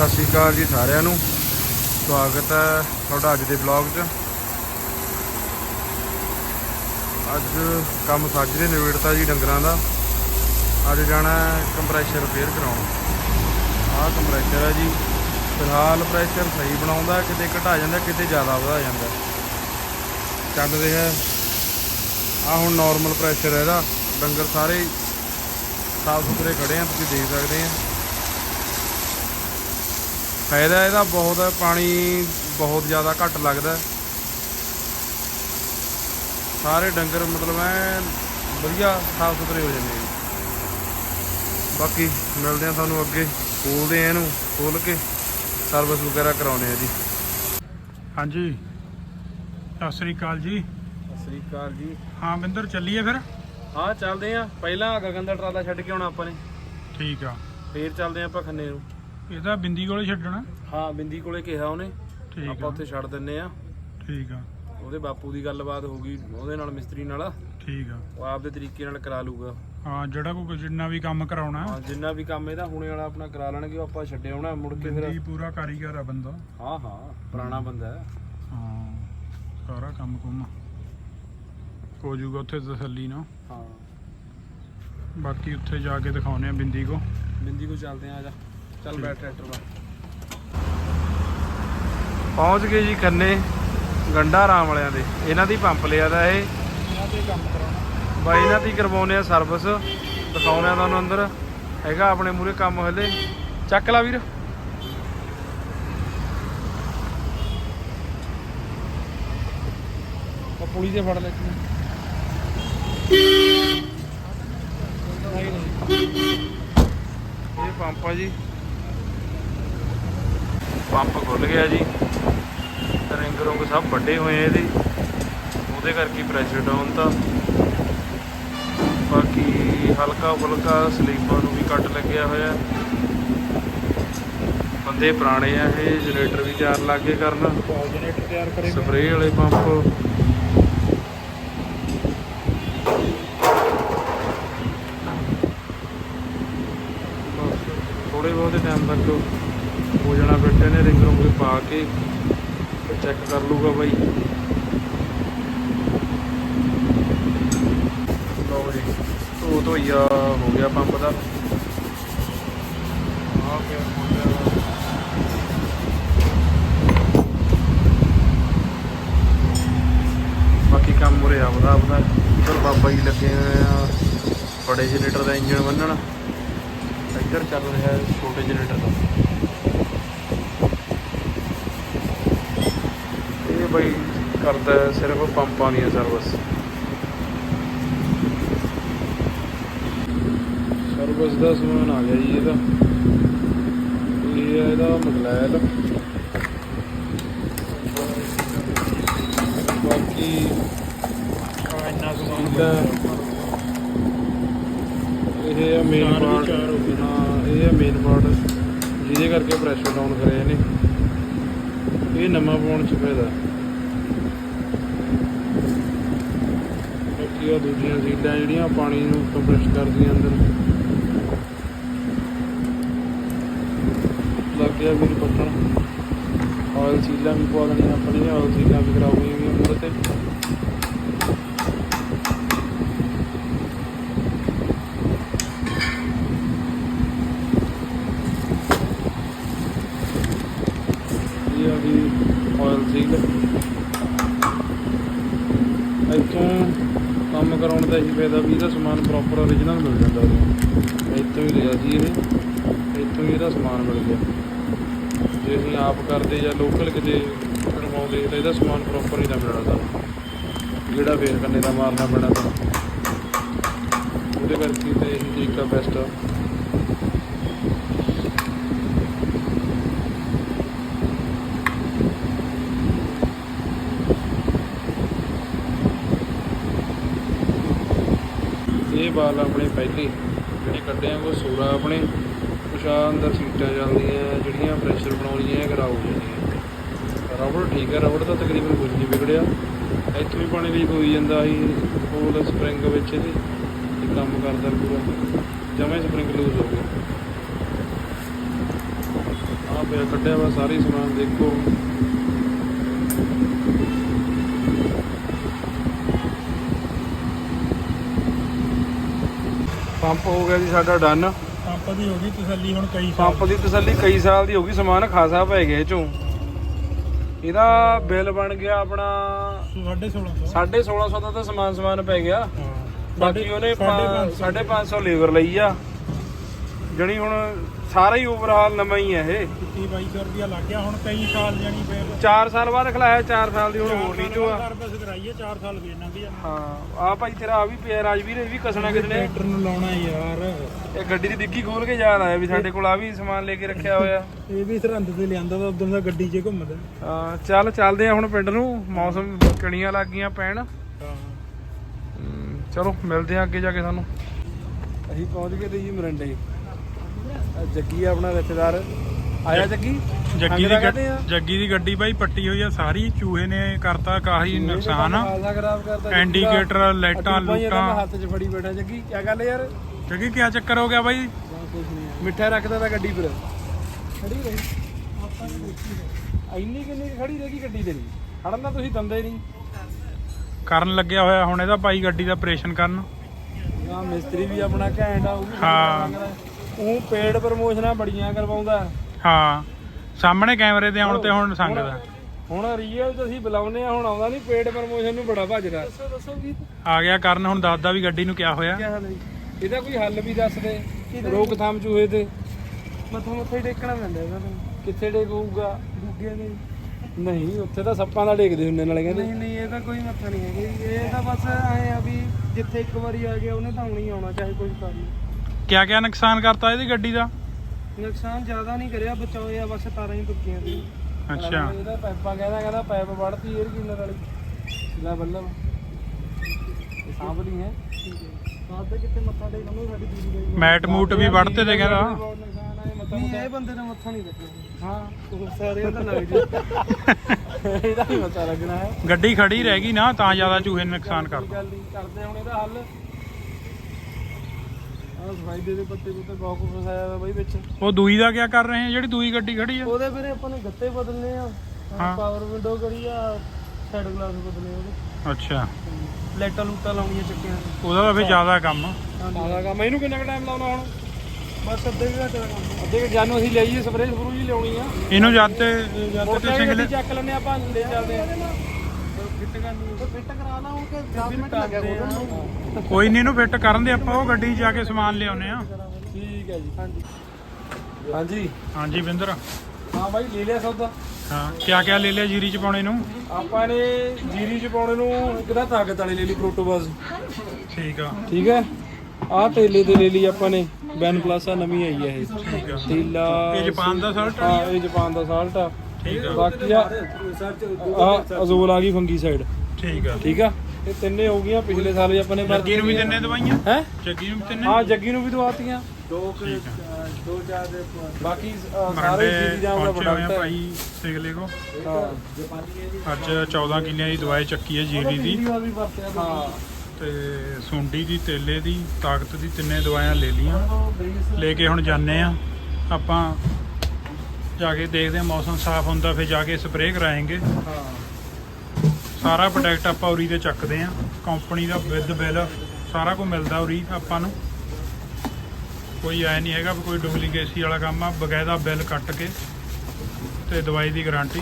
ਸਤਿ ਸ਼੍ਰੀ ਅਕਾਲ ਜੀ ਸਾਰਿਆਂ ਨੂੰ। ਸਵਾਗਤ ਹੈ ਤੁਹਾਡਾ ਅੱਜ ਦੇ ਬਲੌਗ 'ਚ। ਅੱਜ ਕੰਮ ਸਾਜਰੇ ਨਿਬੇੜਤਾ ਜੀ ਡੰਗਰਾਂ ਦਾ। ਅੱਜ ਜਾਣਾ ਕੰਪਰੈਸ਼ਰ ਰਿਪੇਅਰ ਕਰਾਉਣ। ਆਹ ਕੰਪਰੈਸ਼ਰ ਹੈ ਜੀ। ਫਿਲਹਾਲ ਪ੍ਰੈਸ਼ਰ ਸਹੀ ਬਣਾਉਂਦਾ, ਕਿਤੇ ਘਟਾ ਜਾਂਦਾ, ਕਿਤੇ ਜ਼ਿਆਦਾ ਵਧਾ ਜਾਂਦਾ। ਚੱਲ ਰਿਹਾ ਆ ਹੁਣ ਨਾਰਮਲ ਪ੍ਰੈਸ਼ਰ ਹੈ ਇਹਦਾ। ਡੰਗਰ ਸਾਰੇ ਸਾਫ਼ ਸੁਥਰੇ ਖੜੇ ਆ, ਤੁਸੀਂ ਦੇਖ ਸਕਦੇ ਆ। ਫਾਇਦਾ ਇਹਦਾ ਬਹੁਤ ਹੈ ਪਾਣੀ ਬਹੁਤ ਜ਼ਿਆਦਾ ਘੱਟ ਲੱਗਦਾ। ਸਾਰੇ ਡੰਗਰ ਮਤਲਬ ਐ ਵਧੀਆ ਸਾਫ਼ ਸੁਥਰੇ ਹੋ ਜਾਂਦੇ ਆ। ਬਾਕੀ ਮਿਲਦੇ ਆ ਤੁਹਾਨੂੰ ਅੱਗੇ ਖੋਲਦੇ ਆ ਇਹਨੂੰ ਖੋਲ ਕੇ ਸਰਵਿਸ ਵਗੈਰਾ ਕਰਾਉਣੇ ਆ ਜੀ। ਹਾਂਜੀ। ਸਤਿ ਸ੍ਰੀ ਅਕਾਲ ਜੀ। ਸਤਿ ਸ੍ਰੀ ਅਕਾਲ ਜੀ। ਹਾਂ ਬਿੰਦਰ ਚੱਲੀਏ ਫਿਰ? ਹਾਂ ਚੱਲਦੇ ਆ ਪਹਿਲਾਂ ਗਗਨ ਦਾ ਟਰਾਲਾ ਛੱਡ ਕੇ ਆਉਣਾ ਆਪਾਂ ਨੇ। ਠੀਕ ਆ। ਫੇਰ ਚੱਲਦੇ ਆ ਆਪਾਂ ਖੰਨੇ ਨੂੰ। ਇਹ ਤਾਂ ਬਿੰਦੀ ਕੋਲੇ ਛੱਡਣਾ? ਹਾਂ ਬਿੰਦੀ ਕੋਲੇ ਕਿਹਾ ਉਹਨੇ। ਠੀਕ ਆਪਾਂ ਆ। ਉੱਥੇ ਛੱਡ ਦਿੰਨੇ ਆ। ਠੀਕ ਆ। ਉਹਦੇ ਬਾਪੂ ਦੀ ਗੱਲਬਾਤ ਹੋ ਗਈ ਉਹਦੇ ਨਾਲ ਮਿਸਤਰੀ ਨਾਲ। ਠੀਕ ਆ। ਉਹ ਆਪਦੇ ਤਰੀਕੇ ਨਾਲ ਕਰਾ ਲੂਗਾ। ਹਾਂ ਜਿਹੜਾ ਕੋਈ ਜਿੰਨਾ ਵੀ ਕੰਮ ਕਰਾਉਣਾ। ਹਾਂ ਜਿੰਨਾ ਵੀ ਕੰਮ ਇਹਦਾ ਹੁਣੇ ਵਾਲਾ ਆਪਣਾ ਕਰਾ ਲੈਣਗੇ ਉਹ ਆਪਾਂ ਛੱਡੇ ਆਉਣਾ ਮੁੜ ਕੇ ਬਿੰਦੀ ਫਿਰ ਪੂਰਾ ਕਾਰੀਗਰ ਆ ਬੰਦਾ। ਹਾਂ ਹਾਂ ਪੁਰਾਣਾ ਬੰਦਾ ਹੈ। ਹਾਂ ਸਾਰਾ ਕੰਮ ਕੁਮ। ਹੋ ਜਾਊਗਾ ਉੱਥੇ ਤਸੱਲੀ ਨਾਲ। ਹਾਂ। ਬਾਕੀ ਉੱਥੇ ਜਾ ਕੇ ਦਿਖਾਉਨੇ ਆ ਬਿੰਦੀ ਕੋ। ਬਿੰਦੀ ਕੋ ਚੱਲਦੇ ਆ ਆ ਜਾ। ਚੱਲ। ਬੈਠ ਟਰੈਕਟਰ ਵਾ ਪਹੁੰਚ ਗਏ ਜੀ ਖੰਨੇ ਗੰਡਾ ਰਾਮ ਵਾਲਿਆਂ ਦੇ। ਇਹਨਾਂ ਦੀ ਪੰਪ ਲਿਆ ਦਾ ਇਹ। ਇਹਨਾਂ ਤੇ ਕੰਮ ਕਰਾਉਣਾ। ਬਾਈ ਇਹਨਾਂ ਦੀ ਕਰਵਾਉਨੇ ਆ ਸਰਵਿਸ ਦਿਖਾਉਨੇ ਆ ਤੁਹਾਨੂੰ ਅੰਦਰ। ਹੈਗਾ ਆਪਣੇ ਮੂਰੇ ਕੰਮ ਹਲੇ। ਚੱਕ ਲਾ ਵੀਰ। ਪੁਲੀ ਤੇ ਫੜ ਲੈ ਇਹ ਪੰਪ ਆ ਜੀ। ਪੰਪ ਖੁੱਲ ਗਿਆ ਜੀ। ਰਿੰਗ ਰੁੰਗ ਸਭ ਵੱਡੇ ਹੋਏ ਆ ਇਹਦੇ। ਉਹਦੇ ਕਰਕੇ ਪ੍ਰੈਸ਼ਰ ਡਾਊਨ ਤਾਂ। ਬਾਕੀ ਹਲਕਾ ਫੁਲਕਾ ਸਲੀਪਾਂ ਨੂੰ ਵੀ ਕੱਟ ਲੱਗਿਆ ਹੋਇਆ। ਬੰਦੇ ਪੁਰਾਣੇ ਆ ਇਹ, ਜਨਰੇਟਰ ਵੀ ਤਿਆਰ ਲੱਗੇ ਕਰਨ। ਜਨਰੇਟਰ ਤਿਆਰ ਕਰੇਗਾ ਸਪਰੇਅ ਵਾਲੇ ਪੰਪ। ਥੋੜੇ ਬਹੁਤੇ ਟਾਈਮ ਤੱਕ। ਹੋ ਜਾਣਾ ਬੈਠੇ ਨੇ ਰਿੰਗ ਰੁੰਗ ਪਾ ਕੇ ਚੈੱਕ ਕਰ ਲੂਗਾ ਬਾਈ। ਲਓ ਜੀ, ਧੋ ਧੋਈਆ ਹੋ ਗਿਆ ਪੰਪ ਦਾ। ਆ ਗਿਆ ਮੁੰਡਿਆਂ ਬਾਕੀ ਕੰਮ ਮੁਰੇ ਆਵਦਾ ਆਵਦਾ ਇੱਧਰ ਬਾਬਾ ਜੀ ਲੱਗੇ ਹੋਏ ਆ, ਬੜੇ ਜਨਰੇਟਰ ਦਾ ਇੰਜਨ ਬੰਨਣ। ਇੱਧਰ ਚੱਲ ਰਿਹਾ ਛੋਟੇ ਜਨਰੇਟਰ ਦਾ। ਬਈ ਕਰਦਾ ਸਿਰਫ ਪੰਪਾਂ ਦੀਆਂ ਸਰਵਿਸ ਸਰਵਿਸ ਦਾ ਸਮਾਨ ਆ ਗਿਆ ਜੀ ਇਹਦਾ। ਇਹ ਹੈ ਇਹਦਾ ਮਗਲੈਲ ਬਾਕੀ ਆ ਇੰਨਾ ਸਮਾਨ ਇਹਦਾ ਇਹ ਹੈ ਮੇਨ ਪਾਰਟ ਹੋ ਇਹ ਹੈ ਮੇਨ ਪਾਰਟ ਜਿਹਦੇ ਕਰਕੇ ਪ੍ਰੈਸ਼ਰ ਡਾਊਨ ਕਰਿਆ ਇਹਨੇ। ਇਹ ਨਵਾਂ ਪਾਉਣ ਚ ਫਾਇਦਾ। ਬਾਕੀ ਆ ਦੂਜੀਆਂ ਸੀਟਾਂ ਜਿਹੜੀਆਂ ਪਾਣੀ ਨੂੰ ਕੰਪਰੈਸ ਕਰਦੀਆਂ ਅੰਦਰ। ਲੱਗ ਗਿਆ ਵੀਰ ਪੱਟਣ ਆਇਲ ਸੀਲਾਂ ਵੀ ਪਵਾ ਦੇਣੀਆਂ ਆਪਣੀਆਂ ਆਇਲ ਸੀਲਾਂ ਵੀ ਕਰਾਉਣੀਆਂ ਵੀ ਉਹਦੇ ਤੇ। ਇਹ ਆ ਵੀ ਆਇਲ ਸੀਲ ਇੱਥੋਂ ਕੰਮ ਕਰਾਉਣ ਦਾ ਹੀ ਫਾਇਦਾ, ਵੀ ਇਹਦਾ ਸਮਾਨ ਪ੍ਰੋਪਰ ਓਰੀਜਨਲ ਮਿਲ ਜਾਂਦਾ ਉਹਨੂੰ। ਇੱਥੋਂ ਹੀ ਲਿਆ ਸੀ ਇਹ। ਇੱਥੋਂ ਹੀ ਇਹਦਾ ਸਮਾਨ ਮਿਲ ਗਿਆ। ਜੇ ਅਸੀਂ ਆਪ ਕਰਦੇ ਜਾਂ ਲੋਕਲ ਕਿਤੇ ਕਰਵਾਉਂਦੇ, ਤਾਂ ਇਹਦਾ ਸਮਾਨ ਪ੍ਰੋਪਰ ਹੀ ਨਾ ਮਿਲਣਾ ਸਾਨੂੰ। ਜਿਹੜਾ ਫੇਰ ਕੰਨੇ ਦਾ ਮਾਰਨਾ ਪੈਣਾ ਤਾਂ ਉਹਦੇ ਕਰਕੇ ਤਾਂ ਇਹੀ ਤਰੀਕਾ ਬੈਸਟ ਆ ਇਹ ਬਾਲ ਆਪਣੇ ਪਹਿਲੇ ਜਿਹੜੇ ਕੱਢੇ ਆ, ਉਹ ਸੂਰਾ ਆਪਣੇ। ਕੁਛ ਆਹ ਅੰਦਰ ਸੀਟਾਂ ਚੱਲਦੀਆਂ ਜਿਹੜੀਆਂ ਪ੍ਰੈਸ਼ਰ ਬਣਾਉਣੀਆਂ ਇਹ ਜਾਂਦੀਆਂ ਰਬੜ ਠੀਕ ਹੈ ਰਬੜ ਤਾਂ ਤਕਰੀਬਨ ਕੁਝ ਨਹੀਂ ਵਿਗੜਿਆ। ਇੱਥੋਂ ਵੀ ਪਾਣੀ ਲੀਕ ਹੋਈ ਜਾਂਦਾ ਸੀ ਹੋਲ ਸਪਰਿੰਗ ਵਿੱਚ ਇਹਦੇ। ਇਹ ਕੰਮ ਕਰਦਾ ਪੂਰਾ। ਜਮੇ ਸਪਰਿੰਗ ਲੂਜ਼ ਹੋ ਗਿਆ। ਆਹ ਪਿਆ ਕੱਢਿਆ ਵਾ, ਸਾਰੇ ਸਮਾਨ ਦੇਖੋ। ਪੰਪ ਹੋ ਗਿਆ ਜੀ ਸਾਡਾ ਡਨ। ਪੰਪ ਦੀ ਹੋ ਗਈ ਤਸੱਲੀ ਹੁਣ ਕਈ ਪੰਪ ਦੀ ਤਸੱਲੀ ਕਈ ਸਾਲ ਦੀ ਹੋ ਗਈ ਸਮਾਨ ਖਾਸਾ ਪੈ ਗਿਆ ਇਹ ਚੋਂ। ਇਹਦਾ ਬਿੱਲ ਬਣ ਗਿਆ ਆਪਣਾ 1650 1650 ਦਾ ਤਾਂ ਸਮਾਨ ਸਮਾਨ ਪੈ ਗਿਆ। ਬਾਕੀ ਉਹਨੇ 550 ਲੇਬਰ ਲਈ ਆ। ਜਣੀ ਹੁਣ ਸਾਰਾ ਹੀ ਓਵਰਹਾਲ ਨਵਾਂ ਹੀ ਆ ਇਹ। 21 2200 ਰੁਪਿਆ ਲੱਗ ਗਿਆ ਹੁਣ ਕਈ ਸਾਲ ਜਾਣੀ ਫੇਰ। 4 ਸਾਲ ਬਾਅਦ ਖਲਾਇਆ 4 ਸਾਲ ਦੀ ਹੁਣ ਹੋਰ ਨਹੀਂ ਚੋ ਆ ਸਰਵਿਸ ਕਰਾਈਏ 4 ਸਾਲ ਲੰਘ ਜਾਂਦੇ ਹਾਂ ਆ ਭਾਈ ਤੇਰਾ ਆ ਵੀ ਪਿਆ ਰਾਜਵੀਰ ਇਹ ਵੀ ਕਸਣਾ ਕਿਸਨੇ? ਟਰੈਕਟਰ ਨੂੰ ਲਾਉਣਾ ਯਾਰ। ਇਹ ਗੱਡੀ ਦੀ ਡਿੱਗੀ ਖੋਲ ਕੇ ਯਾਦ ਆਇਆ ਵੀ ਸਾਡੇ ਕੋਲ ਆ ਵੀ ਸਮਾਨ ਲੈ ਕੇ ਰੱਖਿਆ ਹੋਇਆ। ਇਹ ਵੀ ਸਰਹੰਦ ਤੇ ਲਿਆਂਦਾ ਤਾਂ ਉਦੋਂ ਦਾ ਗੱਡੀ 'ਚ ਘੁੰਮਦਾ। ਹਾਂ ਚੱਲ ਚੱਲਦੇ ਆ ਹੁਣ ਪਿੰਡ ਨੂੰ ਮੌਸਮ ਕਣੀਆਂ ਲੱਗ ਗਈਆਂ ਪੈਣ। ਹਾਂ। ਚਲੋ ਮਿਲਦੇ ਆ ਅੱਗੇ ਜਾ ਕੇ ਸਾਨੂੰ। ਅਸੀਂ ਪਹੁੰਚ ਗਏ ਤੇ ਜੀ ਮਰੰਡੇ। ਜੱਗੀ ਆ ਆਪਣਾ ਰਿਸ਼ਤੇਦਾਰ। ਆਇਆ ਜੱਗੀ? ਜੱਗੀ ਦੀ ਗੱਡੀ। ਜੱਗੀ ਦੀ ਗੱਡੀ ਬਾਈ ਪੱਟੀ ਹੋਈ ਆ ਸਾਰੀ ਚੂਹੇ ਨੇ ਕਰਤਾ ਕਾਹੀ ਨੁਕਸਾਨ। ਇੰਡੀਕੇਟਰ ਲਾਈਟਾਂ ਲੂਟਾਂ। ਹੱਥ 'ਚ ਫੜੀ ਬੈਠਾ ਜੱਗੀ। ਕੀ ਗੱਲ ਯਾਰ? ਜੱਗੀ ਕੀ ਚੱਕਰ ਹੋ ਗਿਆ ਬਾਈ? ਮਿੱਠਾ ਰੱਖਦਾ ਤਾਂ ਗੱਡੀ ਪਰ ਖੜੀ ਰਹੀ। ਇੰਨੀ ਕਿੰਨੀ ਖੜੀ ਰਹੀ ਗੱਡੀ ਤੇਰੀ? ਖੜਨ ਦਾ ਤੁਸੀਂ ਦੰਦੇ ਨਹੀਂ। ਕਰਨ ਲੱਗਿਆ ਹੋਇਆ ਹੁਣ ਇਹਦਾ ਭਾਈ ਗੱਡੀ ਦਾ ਆਪਰੇਸ਼ਨ ਕਰਨ। ਆ ਮਿਸਤਰੀ ਵੀ ਆਪਣਾ ਘੈਂਟ ਆ ਉਹ ਵੀ ਹਾਂ। ਉਹ ਪੇਡ ਪ੍ਰਮੋਸ਼ਨਾਂ ਬੜੀਆਂ ਕਰਵਾਉਂਦਾ। ਹਾਂ ਸਾਹਮਣੇ ਕੈਮਰੇ ਤੇ ਆਉਣ ਤੇ ਹੁਣ ਸੰਗਦਾ ਹੁਣ ਰੀਅਲ ਚ ਅਸੀਂ ਬੁਲਾਉਨੇ ਆ ਹੁਣ ਆਉਂਦਾ ਨਹੀਂ ਪੇਡ ਪ੍ਰਮੋਸ਼ਨ ਨੂੰ ਬੜਾ ਭੱਜਦਾ। ਦੱਸੋ ਦੱਸੋ ਵੀ ਆ ਗਿਆ ਕਰਨ ਹੁਣ ਦੱਸਦਾ ਵੀ ਗੱਡੀ ਨੂੰ ਕਿਆ ਹੋਇਆ। ਕੀ ਹਾਲ ਹੈ ਇਹਦਾ ਕੋਈ ਹੱਲ ਵੀ ਦੱਸ ਦੇ ਰੋਕਥਾਮ ਚੂਹੇ ਤੇ। ਮੱਥਾ ਮੱਥਾ ਹੀ ਟੇਕਣਾ ਪੈਂਦਾ ਇਹਦਾ ਕਿੱਥੇ ਟੇਕ ਹੋਊਗਾ ਡੁੱਗਿਆ ਨਹੀਂ ਨਹੀਂ ਉੱਥੇ ਤਾਂ ਸੱਪਾਂ ਦਾ ਟੇਕਦੇ ਹੁੰਦੇ ਨਾਲੇ ਕਹਿੰਦੇ। ਨਹੀਂ ਨਹੀਂ ਇਹ ਤਾਂ ਕੋਈ ਮੱਥਾ ਨਹੀਂ ਹੈਗਾ ਇਹ ਤਾਂ ਬਸ ਐ ਆ ਵੀ ਜਿੱਥੇ ਇੱਕ ਵਾਰੀ ਆ ਗਿਆ ਉਹਨੇ ਤਾਂ ਆਉਣਾ ਹੀ ਆਉਣਾ ਚਾਹੇ ਕੁਝ ਕਰ ਲਈ ਕਿਆ ਕਿਆ ਨੁਕਸਾਨ ਕਰਤਾ ਇਹਦੀ ਗੱਡੀ ਦਾ? ਨੁਕਸਾਨ ਜ਼ਿਆਦਾ ਨਹੀਂ ਕਰਿਆ ਬਚਾਏ ਆ ਬਸ ਤਾਰਾਂ ਹੀ ਟੁੱਟੀਆਂ ਸੀ। ਅੱਛਾ। ਇਹਦਾ ਪਾਈਪਾਂ ਕਹਿੰਦਾ ਕਹਿੰਦਾ ਪਾਈਪ ਵੜਤੀ 에ਅਰ ਕਿਲਰ ਵਾਲੀ। ਲੈ ਬੱਲਮ ਇਹ ਸਾਂਭ ਲਈ ਹੈ। ਸਾਦੇ ਕਿੱਥੇ ਮੱਥਾ ਟੇਕ ਉਹਨੂੰ ਸਾਡੀ ਦੀਦੀ ਗਈ ਮੈਟ ਮੂਟ ਵੀ ਵੜਤੇ ਤੇ ਕਹਿੰਦਾ। ਨਹੀਂ ਇਹ ਬੰਦੇ ਨੇ ਮੱਥਾ ਨਹੀਂ ਲੱਗਣਾ ਹਾਂ ਉਹ ਸਾਰੇ ਤਾਂ ਲੱਗ ਜੀ ਇਹਦਾ ਹੀ ਮੱਥਾ ਲੱਗਣਾ ਹੈ। ਗੱਡੀ ਖੜੀ ਰਹਿ ਗਈ ਨਾ ਤਾਂ ਜ਼ਿਆਦਾ ਚੂਹੇ ਨੇ ਨੁਕਸਾਨ ਕਰਤਾ। ਕਰਦੇ ਹੁਣ ਇਹਦਾ ਹੱਲ। ਆਹ ਸਫ਼ਾਈ ਦੇ ਦੇ ਪੱਤੇ ਪੁੱਤੇ ਬਹੁਤ ਕੁਝ ਫਸਾਇਆ ਹੋਇਆ ਬਾਈ ਵਿੱਚ। ਉਹ ਦੂਈ ਦਾ ਕਿਆ ਕਰ ਰਹੇ ਆ? ਜਿਹੜੀ ਦੂਈ ਗੱਡੀ ਖੜੀ ਆ। ਉਹਦੇ ਵੀਰੇ ਆਪਾਂ ਨੇ ਗੱਤੇ ਬਦਲਨੇ ਆ। ਹਾਂ। ਪਾਵਰ ਵਿੰਡੋ ਕਰੀ ਆ ਸਾਈਡ ਗਲਾਸ ਬਦਲਨੇ ਉਹਦੇ। ਅੱਛਾ। ਲਾਈਟਾਂ ਲੂਟਾਂ ਲਾਉਣੀਆਂ ਚੱਕਿਆਂ। ਉਹਦਾ ਤਾਂ ਫੇ ਜ਼ਿਆਦਾ ਕੰਮ। ਆਹ ਕੰਮ। ਇਹਨੂੰ ਕਿੰਨਾ ਟਾਈਮ ਲਾਉਣਾ ਹੁਣ? ਬਸ ਅੱਧੇ ਵੀ ਘੰਟੇ ਦਾ ਕੰਮ। ਅੱਧੇ ਕੁ ਜਾਨੂੰ ਅਸੀਂ ਲਈਏ ਸਪਰੇਅ ਸਪਰੂ ਜੀ ਲਿਆਉਣੀ ਆ। ਇਹਨੂੰ ਜਦ ਤੇ ਜਦ ਤੇ ਮੋਟਰਸਾਈਕਲ ਸਿੰਗਲ ਗੱਡੀ ਚੱਕ ਲੈਣੇ ਆਪਾਂ ਲੈ ਚੱਲਦੇ ਆ। ਫਿੱਟ ਕਰਨੀ ਫਿੱਟ ਕਰਾ ਲਾ ਉਹ ਕਿ 10 ਮਿੰਟ ਲੱਗਿਆ ਕੋਲ ਕੋਈ ਨਹੀਂ ਇਹਨੂੰ ਫਿੱਟ ਕਰਨ ਦੇ ਆਪਾਂ ਉਹ ਗੱਡੀ 'ਚ ਜਾ ਕੇ ਸਮਾਨ ਲਿਆਉਨੇ ਆ। ਠੀਕ ਹੈ ਜੀ। ਹਾਂਜੀ। ਹਾਂਜੀ। ਹਾਂਜੀ ਬਿੰਦਰ। ਹਾਂ ਬਾਈ ਲੈ ਲਿਆ ਸੌਦਾ। ਹਾਂ ਕਿਆ ਕਿਆ ਲੈ ਲਿਆ ਜੀਰੀ 'ਚ ਪਾਉਣੇ ਨੂੰ? ਆਪਾਂ ਨੇ ਜੀਰੀ ਚ ਪਾਉਣੇ ਨੂੰ ਇੱਕ ਤਾਂ ਤਾਕਤ ਵਾਲੀ ਲੈ ਲਈ ਪ੍ਰੋਟੋਬਾਸ ਠੀਕ ਆ। ਠੀਕ ਹੈ? ਆਹ ਤੇਲੇ ਤੇ ਲੈ ਲਈ ਆਪਾਂ ਨੇ। ਬੈਨ ਪਲੱਸ ਆ ਨਵੀਂ ਆਈ ਹੈ ਇਹ। ਠੀਕ ਆ। ਤੇਲਾ ਇਹ ਜਾਪਾਨ ਦਾ ਸਲਟ ਹਾਂ ਇਹ ਜਾਪਾਨ ਦਾ ਸਾਲਟ ਆ। ਠੀਕ ਆ। ਬਾਕੀ ਆ ਆ ਅਜ਼ੋਲ ਆ ਗਈ ਫੰਗੀ ਸਾਈਡ ਠੀਕ ਆ। ਠੀਕ ਆ? ਇਹ ਤਿੰਨੇ ਹੋ ਗਈਆਂ ਪਿਛਲੇ ਸਾਲ ਵੀ ਆਪਾਂ ਨੇ ਜੱਗੀ ਨੂੰ ਵੀ ਤਿੰਨੇ ਦਵਾਈਆਂ? ਹੈ? ਜੱਗੀ ਨੂੰ ਵੀ ਤਿੰਨੇ? ਹਾਂ ਜੱਗੀ ਨੂੰ ਵੀ ਦਵਾਤੀਆਂ। ਦੋ ਦੋ ਚਾਰ ਦੇ ਬਾਕੀ ਸਾਰੇ ਮਰੰਡੇ ਜੀਰੀ ਦਾ ਪ੍ਰੋਡਕਟ ਭਾਈ ਸਿਗਲੇ ਕੋ ਹਾਂ ਅੱਜ 14 ਕਿੱਲਿਆਂ ਦੀ ਦਵਾਈ ਚੱਕੀ ਹੈ ਜੀਰੀ ਦੀ। ਹਾਂ। ਤੇ ਸੁੰਡੀ ਦੀ ਤੇਲੇ ਦੀ ਤਾਕਤ ਦੀ ਤਿੰਨੇ ਦਵਾਈਆਂ ਲੈ ਲੀਆਂ ਲੈ ਕੇ ਹੁਣ ਜਾਣੇ ਆ ਆਪਾਂ ਜਾ ਕੇ ਦੇਖਦੇ ਆ ਮੌਸਮ ਸਾਫ਼ ਹੁੰਦਾ ਫਿਰ ਜਾ ਕੇ ਸਪਰੇਅ ਕਰਾਏਂਗੇ। ਹਾਂ ਸਾਰਾ ਪ੍ਰੋਡਕਟ ਆਪਾਂ ਉਰੀ ਤੇ ਚੱਕਦੇ ਆ ਕੰਪਨੀ ਦਾ ਵਿਦ ਬਿੱਲ ਸਾਰਾ ਕੁਝ ਮਿਲਦਾ ਉਰੀ ਆਪਾਂ ਨੂੰ। ਕੋਈ ਐ ਨਹੀਂ ਹੈਗਾ ਕੋਈ ਡੁਪਲੀਕੇਸੀ ਵਾਲਾ ਕੰਮ ਆ ਬਕਾਇਦਾ ਬਿੱਲ ਕੱਟ ਕੇ ਤੇ ਦਵਾਈ ਦੀ ਗਾਰੰਟੀ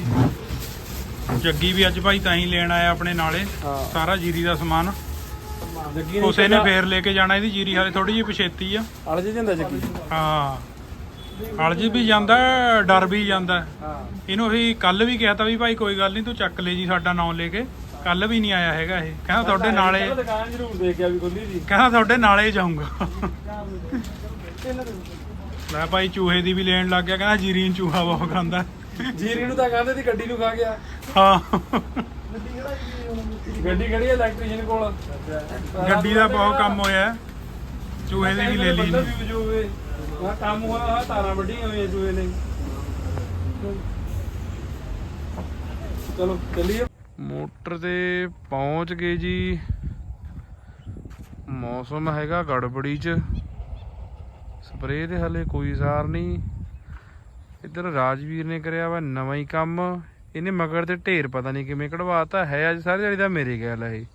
ਜੱਗੀ ਵੀ ਅੱਜ ਭਾਈ ਤਾਂ ਹੀ ਲੈਣ ਆਇਆ ਆਪਣੇ ਨਾਲੇ। ਹਾਂ। ਸਾਰਾ ਜੀਰੀ ਦਾ ਸਮਾਨ। ਜੱਗੀ ਉਸੇ ਨੇ ਫੇਰ ਲੈ ਕੇ ਜਾਣਾ ਇਹਦੀ ਜੀਰੀ ਹਾਲੇ ਥੋੜੀ ਜਿਹੀ ਪਛੇਤੀ ਆ। ਅੜ ਜੇ ਜਾਂਦਾ ਜੱਗੀ? ਹਾਂ। ਅਲਜੀ ਵੀ ਜਾਂਦਾ ਡਰ ਵੀ ਜਾਂਦਾ ਇਹਨੂੰ ਅਸੀਂ ਕੱਲ ਵੀ ਕਿਹਾ ਤਾਂ ਵੀ ਭਾਈ ਕੋਈ ਗੱਲ ਨਹੀਂ ਤੂੰ ਚੱਕ ਲੈ ਜੀ ਸਾਡਾ ਨਾਮ ਲੈ ਕੇ। ਕੱਲ ਵੀ ਨਹੀਂ ਆਇਆ ਹੈਗਾ ਇਹ। ਕਹਿੰਦਾ ਤੁਹਾਡੇ ਨਾਲੇ ਦੁਕਾਨ ਜ਼ਰੂਰ ਦੇਖ ਕੇ ਵੀ ਖੁੱਲੀ ਜੀ। ਕਹਿੰਦਾ ਤੁਹਾਡੇ ਨਾਲੇ ਹੀ ਜਾਊਂਗਾ। ਲੈ ਭਾਈ ਚੂਹੇ ਦੀ ਵੀ ਲੈਣ ਲੱਗ ਗਿਆ ਕਹਿੰਦਾ ਜੀਰੀ ਨੂੰ ਚੂਹਾ ਬਹੁਤ ਖਾਂਦਾ। ਜੀਰੀ ਨੂੰ ਤਾਂ ਕਹਿੰਦੇ ਦੀ ਗੱਡੀ ਨੂੰ ਖਾ ਗਿਆ। ਹਾਂ। ਗੱਡੀ ਹੈ ਇਲੈਕਟ੍ਰੀਸ਼ੀਅਨ ਕੋਲ। ਗੱਡੀ ਦਾ ਬਹੁਤ ਕੰਮ ਹੋਇਆ ਚੂਹੇ ਦੀ ਵੀ ਲੈ ਲਈ। ਆ ਕੰਮ ਹੋਇਆ ਤਾਰਾਂ ਵੱਡੀਆਂ ਹੋਈਆਂ ਚੂਹੇ ਨੇ। ਚਲੋ, ਚੱਲੀਏ। ਮੋਟਰ ਤੇ ਪਹੁੰਚ ਗਏ ਜੀ। ਮੌਸਮ ਹੈਗਾ ਗੜਬੜੀ ਚ। ਸਪਰੇਅ ਦੇ ਹਲੇ ਕੋਈ ਸਾਰ ਨਹੀਂ। ਇੱਧਰ ਰਾਜਵੀਰ ਨੇ ਕਰਿਆ ਵਾ ਨਵਾਂ ਹੀ ਕੰਮ। ਇਹਨੇ ਮਗਰ ਤੇ ਢੇਰ ਪਤਾ ਨਹੀਂ ਕਿਵੇਂ ਕਢਵਾਤਾ। ਹੈ ਅੱਜ ਸਾਰੀ ਦਿਹਾੜੀ ਦਾ ਮੇਰੇ ਖਿਆਲ ਹੈ ਇਹ।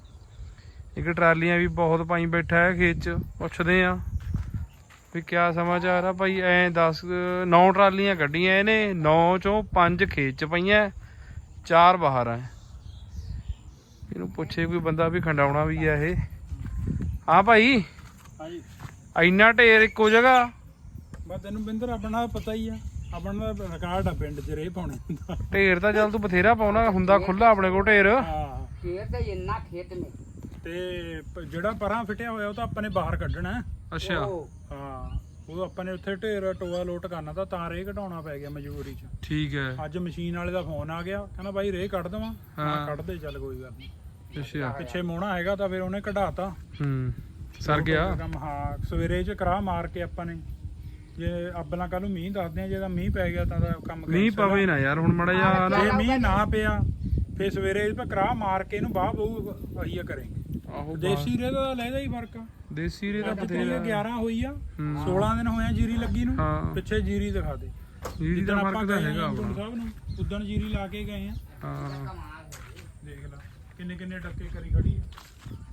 ਇੱਕ ਟਰਾਲੀਆਂ ਵੀ ਬਹੁਤ ਪਾਈ ਬੈਠਾ ਹੈ ਖੇਤ ਚ। ਪੁੱਛਦੇ ਆ ਵੀ ਕਿਆ ਸਮਾਚਾਰ ਆ ਭਾਈ ਐ 10 9 ਟਰਾਲੀਆਂ ਕੱਢੀਆਂ ਇਹਨੇ 9 ਚੋਂ 5 ਖੇਤ ਪਈਆਂ 4 ਬਾਹਰ ਆ। ਇਹਨੂੰ ਪੁੱਛੇ ਕੋਈ ਬੰਦਾ ਵੀ ਖੰਡਾਉਣਾ ਵੀ ਆ ਇਹ। ਹਾਂ ਭਾਈ ਹਾਂਜੀ। ਇੰਨਾ ਢੇਰ ਇੱਕੋ ਜਗ੍ਹਾ? ਬਸ ਤੈਨੂੰ ਬਿੰਦਰ ਆਪਣਾ ਪਤਾ ਹੀ ਆ। ਆਪਣਾ ਰਿਕਾਰਡ ਆ ਪਿੰਡ 'ਚ ਰੇ ਪਾਉਣੇ ਢੇਰ ਤਾਂ ਚੱਲ ਤੂੰ ਬਥੇਰਾ ਪਾਉਣਾ ਹੁੰਦਾ ਖੁੱਲਾ ਆਪਣੇ ਕੋਲ ਢੇਰ। ਹਾਂ। ਢੇਰ ਤੇ ਇੰਨਾ ਖੇਤ ਨੇ। ਤੇ ਜਿਹੜਾ ਪਰਾਂ ਫਟਿਆ ਹੋਇਆ ਉਹ ਤਾਂ ਆਪਾਂ ਨੇ ਬਾਹਰ ਕੱਢਣਾ। ਅੱਛਾ। ਹਾਂ ਉਹ ਆਪਾਂ ਨੇ ਉੱਥੇ ਢੇਰ ਟੋਆ ਲੋਟ ਕਰਨਾ ਤਾਂ ਤਾਂ ਰੇ ਘਟਾਉਣਾ ਪੈ ਗਿਆ ਮਜਬੂਰੀ 'ਚ। ਠੀਕ ਹੈ। ਅੱਜ ਮਸ਼ੀਨ ਵਾਲੇ ਦਾ ਫੋਨ ਆ ਗਿਆ ਕਹਿੰਦਾ ਬਾਈ ਰੇ ਕੱਢ ਦਵਾਂ। ਹਾਂ। ਕੱਢ ਦੇ ਚੱਲ ਕੋਈ ਗੱਲ ਨਹੀਂ ਅੱਛਾ। ਪਿੱਛੇ ਮੋਣਾ ਹੈਗਾ ਤਾਂ ਫਿਰ ਉਹਨੇ ਕਢਾਤਾ। ਹੂੰ ਸਰ ਗਿਆ। ਕੰਮ ਹਾਂ ਸਵੇਰੇ 'ਚ ਕਰਾ ਮਾਰ ਕੇ ਆਪਾਂ ਨੇ। ਜੇ ਅੱਬਲਾਂ ਕੱਲ ਨੂੰ ਮੀਂਹ ਦੱਸਦੇ ਆ ਜੇ ਤਾਂ ਮੀਂਹ ਪੈ ਗਿਆ ਤਾਂ ਦਾ ਕੰਮ ਮੀਂਹ। ਪਵੇ ਨਾ ਯਾਰ ਹੁਣ ਮੜਾ ਜਾ ਜੇ ਮੀਂਹ ਨਾ ਪਿਆ ਫੇ ਸਵੇਰੇ ਪਰ ਕਰਾ ਮਾਰ ਕੇ ਇਹਨੂੰ ਬਾਹ ਬਹੂ ਅਹੀਆ ਕਰਾਂਗੇ। ਆਹੋ ਦੇਸੀ ਰੇ ਦਾ ਲੈਦਾ ਹੀ ਫ਼ਰਕ ਆ। ਦੇਸੀ ਰੇ ਦਾ ਬਥੇਰਾ 11 ਹੋਈ ਆ ਹੂੰ। 16 ਦਿਨ ਹੋਇਆ ਜੀਰੀ ਲੱਗੀ ਨੂੰ। ਪਿੱਛੇ ਜੀਰੀ ਦਿਖਾ ਦੇ। ਜੀਰੀ ਦਾ ਫ਼ਰਕ ਤਾਂ ਹੈਗਾ ਆਪਣਾ। ਸਾਹਿਬ ਨੂੰ ਉਦਣ ਜੀਰੀ ਲਾ ਕੇ ਗਏ ਆ। ਹਾਂ। ਦੇਖ ਲੈ ਕਿੰਨੇ ਕਿੰਨੇ ਟੱਕੇ ਕਰੀ ਖੜੀ ਆ।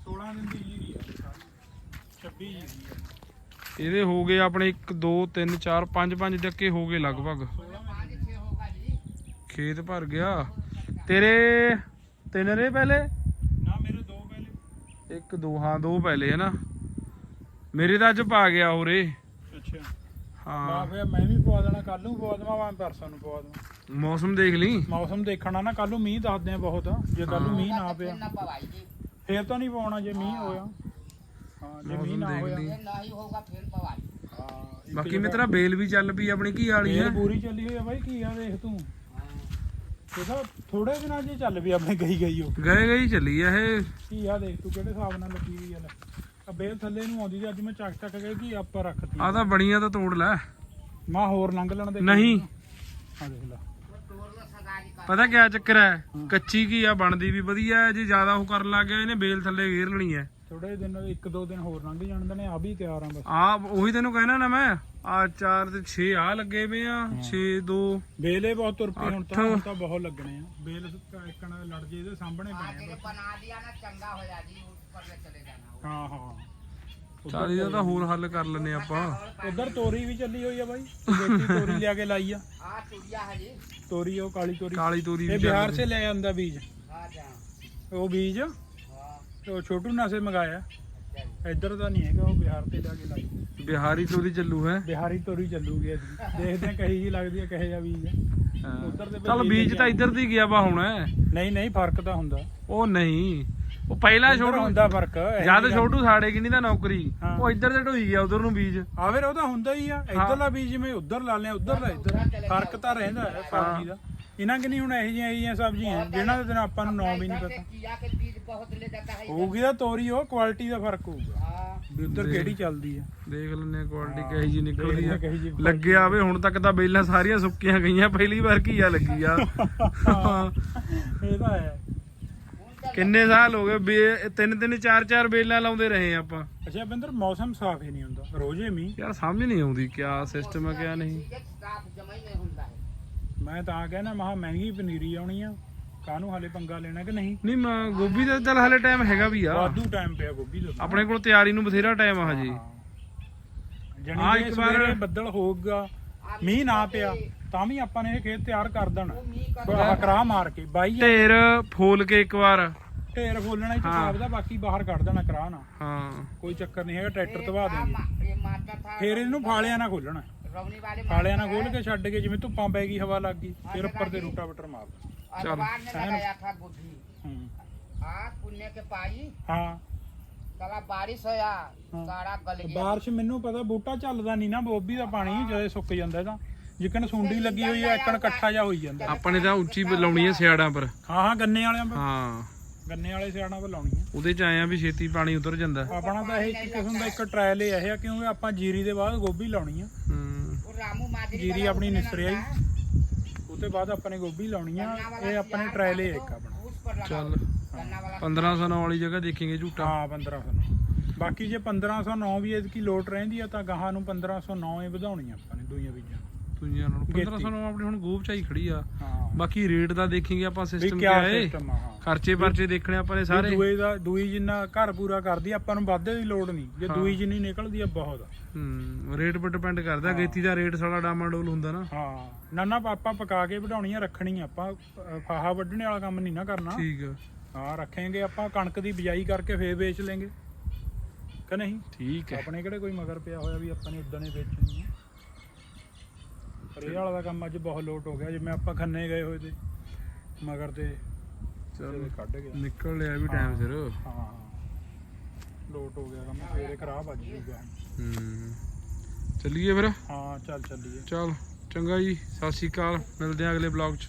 16 ਦਿਨ ਦੀ ਜੀਰੀ ਆ ਸਾਰੀ 26 ਜੀਰੀ ਆ। ਇਹਦੇ ਹੋ ਗਏ ਆਪਣੇ 1 2 3 4 5 5 ਡੱਕੇ ਹੋ ਗਏ ਲਗਭਗ। 16 ਮਹੀਨੇ ਖੇਤ ਭਰ ਗਿਆ। ਤੇਰੇ ਤਿੰਨ ਰੇ ਪਹਿਲੇ? ਨਾ ਮੇਰੇ ਦੋ ਪਹਿਲੇ। ਇੱਕ ਦੋ ਹਾਂ ਦੋ ਪਹਿਲੇ ਹੈ ਨਾ। ਮੇਰੇ ਤਾਂ ਅੱਜ ਪਾ ਗਿਆ ਹੋਰੇ ਮੌਸਮ ਦੇਖ ਲਈ? ਮੌਸਮ ਦੇਖਣਾ ਨਾ ਕੱਲ ਮੀਂਹ ਦੱਸਦੇ ਆ ਬਹੁਤ ਜੇ ਕੱਲ ਮੀਂਹ ਨਾ ਪਿਆ। ਫੇਰ ਤਾਂ ਨਹੀਂ ਪਾਉਣਾ ਜੇ ਮੀਂਹ ਹੋਇਆ। ਹਾਂ ਜੇ ਮੀਂਹ ਨਾ ਹੋਇਆ। ਲਈ। ਹੋਊਗਾ ਫਿਰ ਪਵਾਈ। ਹਾਂ ਇੱਕ ਬਾਕੀ ਮਿੱਤਰਾ ਬੇਲ ਵੀ ਚੱਲ ਪਈ ਆਪਣੀ ਕੀ ਵਾਲੀ ਆ? ਪੂਰੀ ਚੱਲੀ ਹੋਈ ਆ ਬਾਈ ਕੀ ਆ ਦੇਖ ਤੂੰ। ਇਹਦਾ ਥੋੜੇ ਦਿਨਾਂ ਜੇ ਚੱਲ ਵੀ ਆਪਣੇ ਗਈ ਗਈ ਉਹ। ਗਏ ਗਈ ਚੱਲੀ ਆ ਇਹ। ਕੀ ਆ ਦੇਖ ਤੂੰ ਕਿਹੜੇ ਹਿਸਾਬ ਨਾਲ ਲੱਗੀ ਹੋਈ ਆ ਲੈ। ਬੇਲ ਥੱਲੇ ਨੂੰ ਆਉਂਦੀ ਸੀ ਅੱਜ ਮੈਂ ਚੱਕ ਚੱਕ ਕੇ ਕੀ ਆਪਾਂ ਰੱਖਤੀ ਆ ਤਾਂ ਬੜੀਆਂ ਤਾਂ ਤੋੜ ਲੈ ਮੈਂ ਹੋਰ ਲੰਘ ਲੈਣ ਦੇ ਨਹੀਂ। ਆ ਦੇਖ ਲੈ तोड़ना सगारी का ਪਤਾ ਕਿਆ ਚੱਕਰ ਹੈ ਕੱਚੀ ਕੀ ਆ ਬਣਦੀ ਵੀ ਵਧੀਆ ਹੈ ਜੇ ਜ਼ਿਆਦਾ ਉਹ ਕਰਨ ਲੱਗ ਗਿਆ ਇਹਨੇ ਬੇਲ ਥੱਲੇ ਘੇਰ ਲੈਣੀ ਹੈ ਥੋੜੇ ਦਿਨ ਇੱਕ ਦੋ ਦਿਨ ਹੋਰ ਲੰਘ ਜਾਣਦੇ ਨੇ ਆ ਵੀ ਤਿਆਰ ਆ ਬਸ ਆ ਉਹੀ ਤੈਨੂੰ ਕਹਿਣਾ ਨਾ ਮੈਂ ਆ 4 ਤੇ 6 ਆ ਲੱਗੇ ਪਏ ਆ 6 2 ਬੇਲੇ ਬਹੁਤ ਤੁਰ ਪਈ ਹੁਣ ਤਾਂ ਅੱਠ। ਹੁਣ ਤਾਂ ਬਹੁਤ ਲੱਗਣੇ ਆ ਬੇਲ ਇੱਕਣ ਲੜ ਜੇ ਇਹਦੇ ਸਾਹਮਣੇ ਪੈਣੇ आगे ਆ ਬਸ। बना दिया ना चंगा हो जा ਹਾਂ ਹਾਂ। ਚਾਲੀ ਤਾਂ ਹੋਰ ਹੱਲ ਕਰ ਲੈਨੇ ਆਪਾਂ। ਉਧਰ ਤੋਰੀ ਵੀ ਚੱਲੀ ਹੋਈ ਆ ਬਾਈ। ਦੇਤੀ ਤੋਰੀ ਲਿਆ ਕੇ ਲਾਈ ਆ। ਤੋਰੀ ਉਹ ਕਾਲੀ ਤੋਰੀ। ਕਾਲੀ ਤੋਰੀ ਇਹ ਬਿਹਾਰ ਸੇ ਲੈ ਆਂਦਾ ਬੀਜ। ਉਹ ਬੀਜ। ਹਾਂ। ਛੋਟੂ ਨਾ ਸੇ ਮੰਗਾਇਆ। ਇੱਧਰ ਤਾਂ ਨਹੀਂ ਹੈਗਾ ਉਹ ਬਿਹਾਰ ਤੇ ਜਾ ਕੇ ਲਾਈ। ਬਿਹਾਰੀ ਤੋਰੀ ਚੱਲੂ ਹੈ। ਬਿਹਾਰੀ ਤੋਰੀ ਚੱਲੂਗੀ ਅੱਜ ਦੇਖਦੇ ਆ ਕਹੀ ਜੀ ਲੱਗਦੀ ਆ ਕਹੇ ਜਾ ਬੀਜ ਉਧਰ ਦੇ ਚੱਲ ਬੀਜ ਤਾਂ ਇੱਧਰ ਦੀ ਗਿਆ ਵਾ ਹੁਣ। ਨਹੀਂ ਨਹੀਂ ਫ਼ਰਕ ਤਾਂ ਹੁੰਦਾ। ਉਹ ਨਹੀਂ। ਉਹ ਪਹਿਲਾਂ ਛੋਟੂ ਹੁੰਦਾ ਫ਼ਰਕ ਜਦ ਛੋਟੂ ਸਾੜੇ ਕਿੰਨੀ ਦਾ ਨੌਕਰੀ। ਉਹ ਇੱਧਰ ਤੇ ਢੋਈ ਗਿਆ ਉਧਰ ਨੂੰ ਬੀਜ। ਆ ਫਿਰ ਉਹ ਤਾਂ ਹੁੰਦਾ ਹੀ ਆ। ਇੱਧਰਲਾ ਬੀਜ ਜਿਵੇਂ ਉਧਰ ਲਾ ਲਿਆ ਉਧਰ ਦਾ ਇੱਧਰ। ਫ਼ਰਕ ਤਾਂ ਰਹਿੰਦਾ ਹੈ ਸਬਜ਼ੀ ਦਾ। ਇਹਨਾਂ ਕਿ ਨਹੀਂ ਹੁਣ ਇਹੋ ਜਿਹੀਆਂ ਇਹੋ ਸਬਜ਼ੀਆਂ ਜਿਹਨਾਂ ਦਾ ਤੈਨੂੰ ਆਪਾਂ ਨੂੰ ਨਾਮ ਵੀ ਨਹੀਂ ਪਤਾ। ਹੋਊਗੀ ਤਾਂ ਤੋਰੀ ਉਹ ਕੁਆਲਿਟੀ ਦਾ ਫ਼ਰਕ ਹੋਊਗਾ। ਵੀ ਉਧਰ ਕਿਹੜੀ ਚੱਲਦੀ ਆ। ਦੇਖ ਲੈਣੇ ਕੁਆਲਿਟੀ ਕਹੀ ਜੀ ਨਿਕਲਦੀ ਆ ਲੱਗੇ ਆਵੇ ਹੁਣ ਤੱਕ ਤਾਂ ਬੇਲਾਂ ਸਾਰੀਆਂ ਸੁੱਕੀਆਂ ਗਈਆਂ ਪਹਿਲੀ ਵਾਰ ਕੀ ਆ। ਲੱਗੀ ਆ ਇਹ ਹੈ। ਕਿੰਨੇ ਸਾਲ ਹੋ ਗਏ ਤਿੰਨ ਤਿੰਨ ਚਾਰ ਚਾਰ ਬੇਲਾਂ ਲਾਉਂਦੇ ਰਹੇ ਆਪਾਂ। ਅੱਛਾ ਬਿੰਦਰ ਮੌਸਮ ਸਾਫ਼ ਹੀ ਨਹੀਂ ਹੁੰਦਾ ਰੋਜ਼ ਹੀ ਮੀਂਹ। ਯਾਰ ਸਮਝ ਨਹੀਂ ਆਉਂਦੀ ਕਿਆ ਸਿਸਟਮ ਹੈ ਕਿਆ ਨਹੀਂ। ਮੈਂ ਤਾਂ ਕਹਿਣਾ ਮਹਾ ਮਹਿੰਗੀ ਪਨੀਰੀ ਆਉਣੀ ਆ ਕਾਹਨੂੰ ਹਾਲੇ ਪੰਗਾ ਲੈਣਾ ਕਿ ਨਹੀਂ? ਨਹੀਂ ਮੈਂ ਗੋਭੀ ਦਾ ਚੱਲ ਹਲੇ ਟਾਈਮ ਹੈਗਾ ਵੀ ਆ। ਵਾਧੂ ਟਾਈਮ ਪਿਆ ਗੋਭੀ ਦਾ ਆਪਣੇ ਕੋਲ ਤਿਆਰੀ ਨੂੰ ਬਥੇਰਾ ਟਾਈਮ ਆ ਹਜੇ। ਹਾਂ। ਹਾਂ, ਜਣੀ ਇੱਕ ਵਾਰ ਬੱਦਲ ਹੋਊਗਾ ਮੀਂਹ ਨਾ ਪਿਆ। ਤਾਂ ਵੀ ਆਪਾਂ ਨੇ ਇਹ ਖੇਤ ਤਿਆਰ ਕਰ ਦੇਣਾ। ਹਕਰਾ ਮਾਰ ਕੇ ਬਾਈ ਢੇਰ ਫੋਲ ਕੇ ਇੱਕ ਵਾਰ। ਢੇਰ ਫੋਲਣਾ ਹੀ ਪੰਜਾਬ ਦਾ ਬਾਕੀ ਬਾਹਰ ਕੱਢ ਦੇਣਾ ਕਰਾ ਨਾ ਹਾਂ। ਕੋਈ ਚੱਕਰ ਨਹੀਂ ਹੈਗਾ ਟਰੈਕਟਰ ਤਵਾ ਦੇ ਫੇਰ ਇਹਨੂੰ ਫਾਲਿਆਂ ਨਾਲ ਖੋਲਣਾ। ਫਾਲਿਆਂ ਨਾਲ ਖੋਲ ਕੇ ਛੱਡ ਕੇ ਜਿਵੇਂ ਧੁੱਪਾਂ ਪੈ ਗਈ ਹਵਾ ਲੱਗ ਗਈ ਫਿਰ ਉੱਪਰ ਤੇ ਰੂਟਾ ਬਟਰ ਮਾਰ। ਚਲ। ਆ ਪੁੰਨੇ ਕੇ ਪਾਈ। ਹਾਂ। ਸਾਲਾ ਬਾਰਿਸ਼ ਹੋਇਆ ਸਾਰਾ ਗਲ ਗਿਆ। ਬਾਰਿਸ਼ ਮੈਨੂੰ ਪਤਾ ਬੂਟਾ ਚੱਲਦਾ ਨਹੀਂ ਨਾ ਬੋਬੀ ਦਾ ਪਾਣੀ ਜਦੋਂ ਸੁੱਕ ਜਾਂਦਾ ਤਾਂ ਜਿੱਕਣ ਸੁੰਡੀ ਲੱਗੀ ਹੋਈ ਹੈ ਇੱਕਣ ਇਕੱਠਾ ਜਾ ਹੋਈ ਜਾਂਦਾ ਆਪਾਂ ਨੇ ਤਾਂ ਉੱਚੀ ਲਾਉਣੀ ਹੈ ਸਿਆੜਾਂ ਪਰ ਹਾਂ ਹਾਂ ਗੰਨੇ ਵਾਲਿਆਂ ਪਰ ਹਾਂ ਗੰਨੇ ਵਾਲੇ ਸਿਆੜਾਂ ਪਰ ਲਾਉਣੀ ਹੈ ਉਹਦੇ ਚ ਆਏ ਆ ਵੀ ਛੇਤੀ ਪਾਣੀ ਉਤਰ ਜਾਂਦਾ ਆਪਣਾ ਤਾਂ ਇਹ ਇੱਕ ਕਿਸਮ ਦਾ ਇੱਕ ਟ੍ਰਾਇਲ ਹੀ ਇਹ ਆ ਕਿਉਂਕਿ ਆਪਾਂ ਜੀਰੀ ਦੇ ਬਾਅਦ ਗੋਭੀ ਲਾਉਣੀ ਆ ਹੂੰ ਜੀਰੀ ਆਪਣੀ ਨਿਸਰਿਆ ਹੀ ਉਹਦੇ ਬਾਅਦ ਆਪਾਂ ਨੇ ਗੋਭੀ ਲਾਉਣੀ ਆ ਇਹ ਆਪਣੇ ਟ੍ਰਾਇਲ ਹੀ ਇੱਕ ਆਪਣਾ ਚੱਲ 1509 ਵਾਲੀ ਜਗ੍ਹਾ ਦੇਖੀਂਗੇ ਝੂਟਾ ਹਾਂ 1509 ਬਾਕੀ ਜੇ 1509 ਵੀ ਇਸ ਕੀ ਲੋਟ ਰਹਿੰਦੀ ਆ ਤਾਂ ਗਾਹਾਂ ਨੂੰ 1509 ਹੀ ਵਧਾਉਣੀ ਆ ਆਪਾਂ ਨੇ ਦੋਈਆਂ ਬੀਜਾਂ ਦੂਜੀਆਂ ਨਾਲੋਂ ਗੇਤੀ। 1500 ਨੂੰ ਆਪਣੀ ਹੁਣ ਗੋਪ ਚਾਈ ਖੜੀ ਆ। ਹਾਂ। ਬਾਕੀ ਰੇਟ ਦਾ ਦੇਖेंगे ਆਪਾਂ ਸਿਸਟਮ ਕਿਆ ਹੈ ਆ ਹਾਂ। ਖਰਚੇ ਪਰਚੇ ਦੇਖਣੇ ਆਪਾਂ ਨੇ ਸਾਰੇ। ਦੂਏ ਦਾ ਦੂਈ ਜਿੰਨਾ ਘਰ ਪੂਰਾ ਕਰਦੀ ਆਪਾਂ ਨੂੰ ਵਾਧੇ ਦੀ ਲੋੜ ਨਹੀਂ। ਜੇ ਹਾਂ। ਦੂਈ ਜਿੰਨੀ ਨਿਕਲਦੀ ਆ ਬਹੁਤ ਆ। ਹੂੰ ਰੇਟ ਪਰ ਡਿਪੈਂਡ ਕਰਦਾ ਹਾਂ। ਗੇਤੀ ਦਾ ਰੇਟ ਸਾਲਾ ਡਾਮਾਡੋਲ ਹੁੰਦਾ ਨਾ। ਹਾਂ। ਨਾ ਨਾ ਆਪਾਂ ਪਕਾ ਕੇ ਵਢਾਉਣੀਆਂ ਰੱਖਣੀਆਂ ਆਪਾਂ ਫਾਹਾ ਵੱਢਣੇ ਵਾਲਾ ਕੰਮ ਨਹੀਂ ਨਾ ਕਰਨਾ। ਠੀਕ ਆ। ਹਾਂ ਰੱਖਾਂਗੇ ਆਪਾਂ ਕਣਕ ਦੀ ਬਿਜਾਈ ਕਰਕੇ ਫੇਰ ਵੇਚ ਲੈਂਗੇ। ਕਿ ਨਹੀਂ? ਠੀਕ ਹੈ ਆਪਣੇ ਕਿਹੜੇ ਕੋਈ ਮਗਰ ਪਿਆ ਹੋਇਆ ਵੀ ਆਪਾਂ ਨੇ ਉਦਾਂ ਨੇ ਵੇਚਣੀ ਆ? ਰੇ ਵਾਲਾ ਦਾ ਕੰਮ ਅੱਜ ਬਹੁਤ ਲੋਟ ਹੋ ਗਿਆ ਜਿਵੇਂ ਆਪਾਂ ਖੰਨੇ ਗਏ ਹੋਏ ਤੇ ਮਗਰ ਤੇ ਚਲ ਕੱਢ ਗਿਆ ਨਿਕਲ ਲਿਆ ਵੀ ਟਾਈਮ ਸਿਰ। ਹਾਂ। ਲੋਟ ਹੋ ਗਿਆ ਕੰਮ ਸਵੇਰੇ ਖਰਾਬ ਜੂਗਾ ਹੂੰ। ਚੱਲੀਏ ਫਿਰ? ਹਾਂ ਚੱਲ ਚੱਲੀਏ। ਚਲ ਚੰਗਾ ਜੀ ਸਤਿ ਸ਼੍ਰੀ ਅਕਾਲ ਮਿਲਦੇ ਆ ਅਗਲੇ ਬਲੌਗ 'ਚ।